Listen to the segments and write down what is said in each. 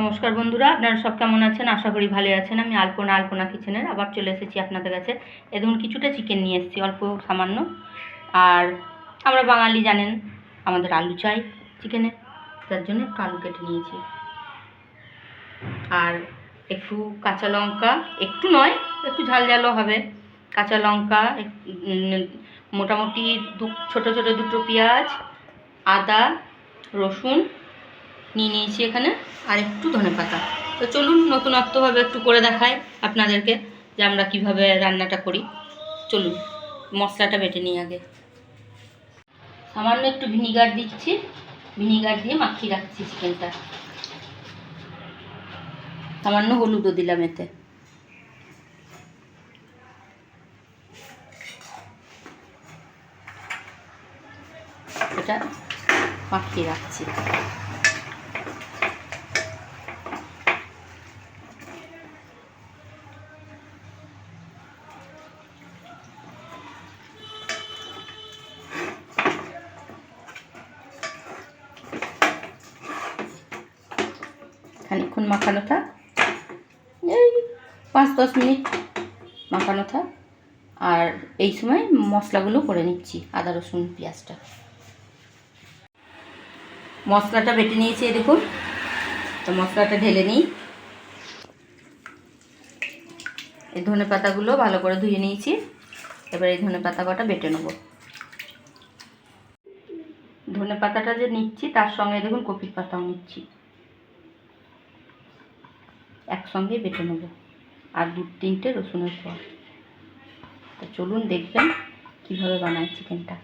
নমস্কার বন্ধুরা, আপনারা সব কেমন আছেন? আশা করি ভালো আছেন। আমি আলপনা আলপনা কিচেনের, আবার চলে এসেছি আপনাদের কাছে। এ দেখুন, কিছুটা চিকেন নিয়ে এসেছি, অল্প সামান্য। আর আমরা বাঙালি জানেন, আমাদের আলু চাই চিকেনে তার জন্য একটু আলু কেটে নিয়েছি। আর একটু কাঁচা লঙ্কা, একটু নয়, একটু ঝাল ঝালও হবে। কাঁচা লঙ্কা মোটামুটি দু, ছোটো ছোটো দুটো পেঁয়াজ, আদা, রসুন নিয়ে নিয়েছি এখানে, আর একটু ধনে পাতা। তো চলুন নতুনত্বভাবে একটু করে দেখাই আপনাদেরকে যে আমরা কীভাবে রান্নাটা করি। চলুন, মশলাটা বেটে নিই আগে। সামান্য একটু ভিনিগার দিচ্ছি। ভিনিগার দিয়ে মাখিয়ে রাখছি চিকেনটা। সামান্য হলুদও দিলাম এতে। এটা মাখিয়ে রাখছি। খানিক্ষণ মাখানো থাক এই পাঁচ দশ মিনিট মাখানো থাক আর এই সময় মশলাগুলো করে নিচ্ছি, আদা, রসুন, পেঁয়াজটা। মশলাটা বেটে নিয়েছি দেখুন। তো মশলাটা ঢেলে নিই। এই ধনে পাতাগুলো ভালো করে ধুয়ে নিয়েছি। এবার এই ধনে পাতা কটা বেটে নেব। ধনে পাতাটা যে নিচ্ছি, তার সঙ্গে দেখুন কপির পাতাও নিচ্ছি। একসঙ্গে বেটে নেব। আর দু, তিনটে রসুনের পর তো চলুন দেখবেন কীভাবে বানাই চিকেনটা।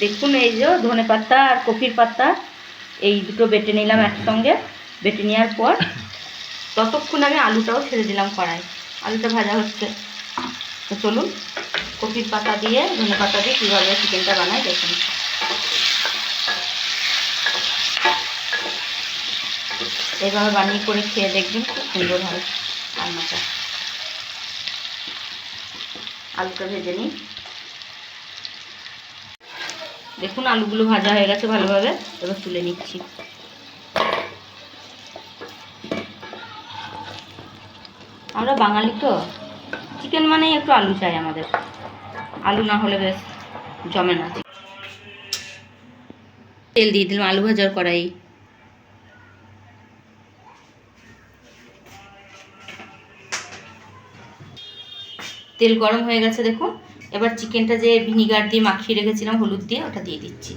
দেখুন এই যে ধনে পাতা আর কপির পাতা, এই দুটো বেটে নিলাম একসঙ্গে। বেটে নেওয়ার পর ততক্ষণ আমি আলুটাও ছেড়ে দিলাম কড়াই। আলুটা ভাজা হচ্ছে। তো চলুন কপির পাতা দিয়ে, ধনে পাতা দিয়ে কীভাবে চিকেনটা বানাই দেখুন। এইভাবে বানিয়ে করে খেয়ে দেখবেন খুব সুন্দর হয় রান্নাটা। আলুটা ভেজে নিই। দেখুন আলুগুলো ভাজা হয়ে গেছে ভালোভাবে, এবার তুলে নিচ্ছি। আমরা বাঙালি তো, চিকেন মানেই একটু আলু চাই আমাদের। আলু না হলে বেশ জমে না। তেল দিয়ে দিলাম আলু ভাজার কড়াই। তেল গরম হয়ে গেছে দেখুন। এবার চিকেনটা যে ভিনিগার দিয়ে মাখিয়ে রেখেছিলাম, হলুদ দিয়ে, ওটা দিয়ে দিচ্ছি।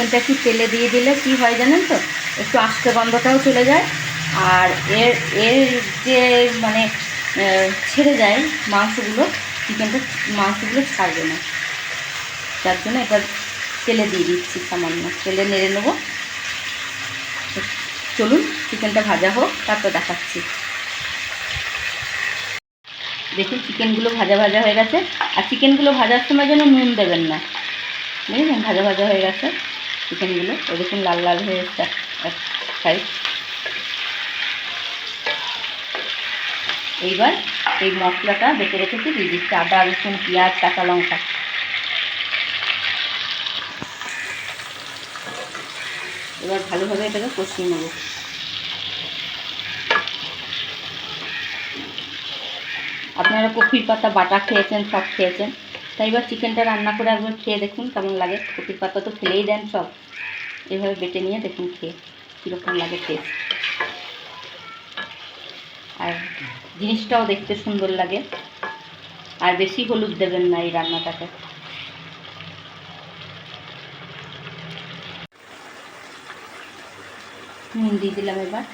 চিকেনটা একটু তেলে দিয়ে দিলে কি হয় জানেন তো? একটু আস্তে গন্ধটাও চলে যায়। আর এর এর যে মানে ছেড়ে যায় মাংসগুলো, চিকেনটা মাংসগুলো ছাড়বে না। যার জন্য এটা তেলে দিয়ে দিচ্ছি সামান্য। তেলে নেড়ে নেব। চলুন, চিকেনটা ভাজা হোক, তারপর দেখাচ্ছি। দেখুন, চিকেনগুলো ভাজা ভাজা হয়ে গেছে। আর চিকেনগুলো ভাজার সময় যেন নুন দেবেন না। বুঝলেন? ভাজা ভাজা হয়ে গেছে। চিকেনগুলো ওই দেখুন লাল লাল হয়ে এসছে এক সাইড এইবার এই মশলাটা বেটে রেখেছি, দিয়ে দিচ্ছি আদা, রসুন, পেঁয়াজ, কাঁচা লঙ্কা। এবার ভালোভাবে এটাকে কষিয়ে নেব। আপনারা কফির পাতা বাটা খেয়েছেন, সব খেয়েছেন। তাই এবার চিকেনটা রান্না করে একবার খেয়ে দেখুন কেমন লাগে। কপির পাতা তো ফেলেই দেন সব। এভাবে বেটে নিয়ে দেখুন খেয়ে কীরকম লাগে টেস্ট আর জিনিসটাও দেখতে সুন্দর লাগে। আর বেশি হলুদ দেবেন না এই রান্নাটাকে নুন দিয়ে দিলাম এবার।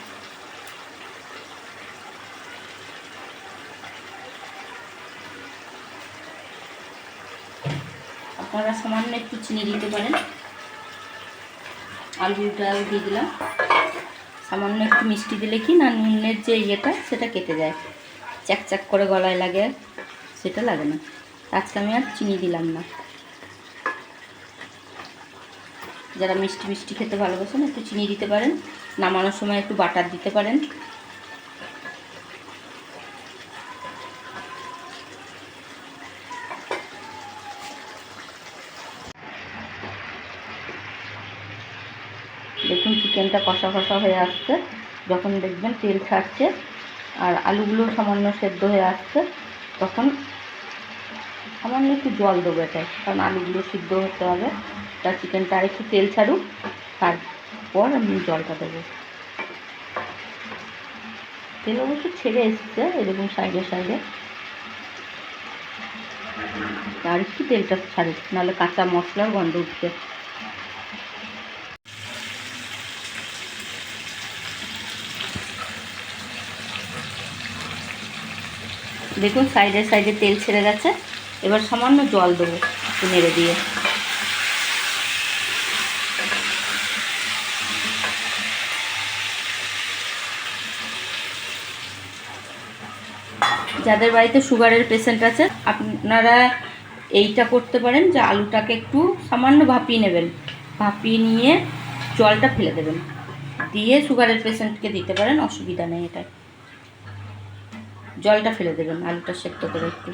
আপনারা সামান্য একটু চিনি দিতে পারেন। আলুটা দিয়ে দিলাম। সামান্য একটু মিষ্টি দিলে কি না নুনের যে ইয়েটা, সেটা কেটে যায়। চ্যাক চ্যাক করে গলায় লাগে, সেটা লাগে না। আজকে আমি আর চিনি দিলাম না। যারা মিষ্টি মিষ্টি খেতে ভালোবাসেন, একটু চিনি দিতে পারেন। নামানোর সময় একটু বাটার দিতে পারেন দেখুন চিকেনটা কষা কষা হয়ে আসছে। যখন দেখবেন তেল ছাড়ছে আর আলুগুলো সামান্য সেদ্ধ হয়ে আসছে, তখন সামান্য একটু জল দেবো এটায় কারণ আলুগুলো সিদ্ধ হতে হবে। তার চিকেনটা আর একটু তেল ছাড়ুক, তারপর আমি জলটা দেবো। তেল অবশ্য ছেড়ে এসছে, এরকম সাইডে সাইডে। আর একটু তেলটা ছাড়ুক, নাহলে কাঁচা মশলার গন্ধ উঠছে। দেখুন সাইডে সাইডে তেল ছেড়ে গেছে। এবার সামান্য জল দেবো একটু নেড়ে দিয়ে। যাদের বাড়িতে সুগারের পেশেন্ট আছে, আপনারা এইটা করতে পারেন যে আলুটাকে একটু সামান্য ভাপিয়ে নেবেন। ভাপিয়ে নিয়ে জলটা ফেলে দেবেন। দিয়ে সুগারের পেশেন্টকে দিতে পারেন, অসুবিধা নেই এটায় জলটা ফেলে দেবেন আলুটা সেদ্ধ করে একটু।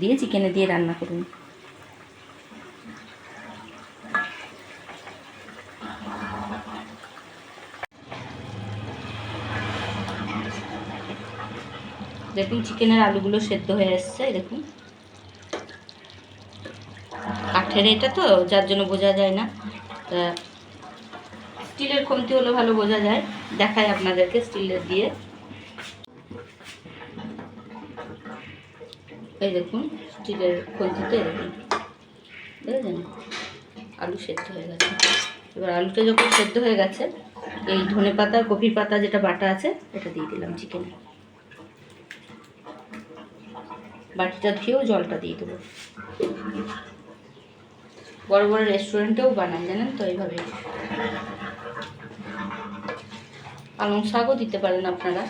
দিয়ে চিকেনে দিয়ে রান্না করুন। দেখুন, চিকেনের আলুগুলো সেদ্ধ হয়ে এসছে দেখুন। কাঠের এটা তো, যার জন্য বোঝা যায় না। স্টিলের কমতি হলে ভালো বোঝা যায়। দেখায় আপনাদেরকে স্টিলের দিয়ে। এই দেখুন স্টিলের খন্তিতে দেখুন। দেখেছেন? আলু সেদ্ধ হয়ে গেছে। এবার আলুটা যখন সেদ্ধ হয়ে গেছে, এই ধনে পাতা কপির পাতা যেটা বাটা আছে, এটা দিয়ে দিলাম চিকেনে বাটিটা ধুয়েও জলটা দিয়ে দেবো। বড় বড় রেস্টুরেন্টেও বানান, জানেন তো এইভাবে। পালং শাকও দিতে পারেন আপনারা।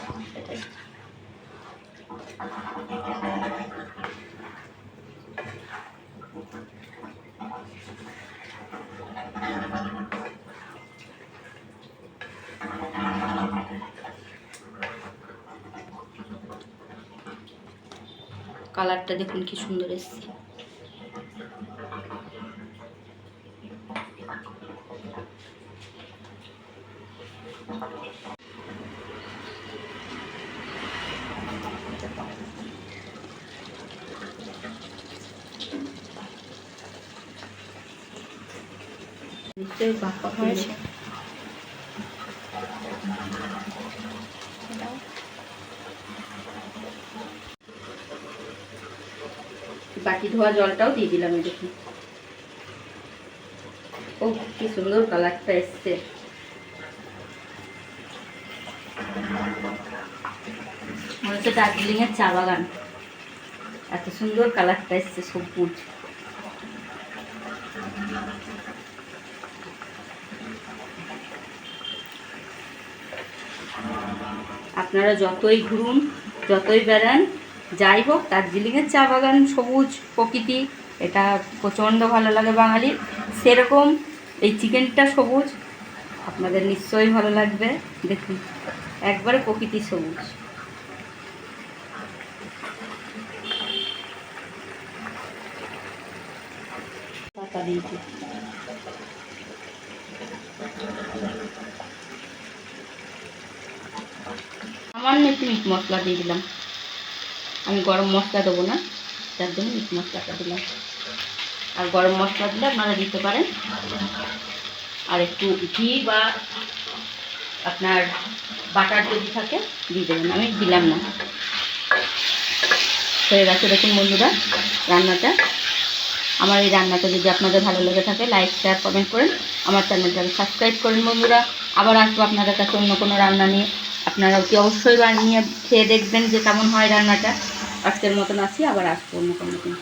কালারটা দেখুন কি সুন্দর এসছে। পাকা হয়েছে। বাটি ধোয়া জলটাও দিয়ে দিলাম দেখুন। ও কি সুন্দর কালারটা এসছে। মনে হচ্ছে দার্জিলিংয়ের চা বাগান। এত সুন্দর কালারটা এসছে সবুজ। আপনারা যতই ঘুরুন, যতই বেড়ান যাই হোক দার্জিলিংয়ের চা বাগান সবুজ প্রকৃতি, এটা প্রচণ্ড ভালো লাগে বাঙালির সেরকম এই চিকেনটা সবুজ, আপনাদের নিশ্চয়ই ভালো লাগবে। দেখুন, একবারে প্রকৃতি সবুজ। পাতা দিয়েছি সামান্য একটু মিট মশলা দিয়ে দিলাম। আমি গরম মশলা দেবো না, তার জন্য মিট মশলাটা দিলাম। আর গরম মশলা দিলে আপনারা দিতে পারেন। আর একটু ঘি বা আপনার বাটার যদি থাকে, দিয়ে দেবেন। আমি দিলাম না। হয়ে গেছে দেখুন বন্ধুরা রান্নাটা। আমার এই রান্নাটা যদি আপনাদের ভালো লেগে থাকে লাইক শেয়ার কমেন্ট করেন। আমার চ্যানেলটাকে সাবস্ক্রাইব করেন বন্ধুরা। আবার আসব আপনাদের কাছে অন্য কোনো রান্না নিয়ে। আপনারা কি অবশ্যই বানিয়ে খেয়ে দেখবেন যে কেমন হয় রান্নাটা। আজকের মতন আসি আবার আসব অন্য কোনো দিন।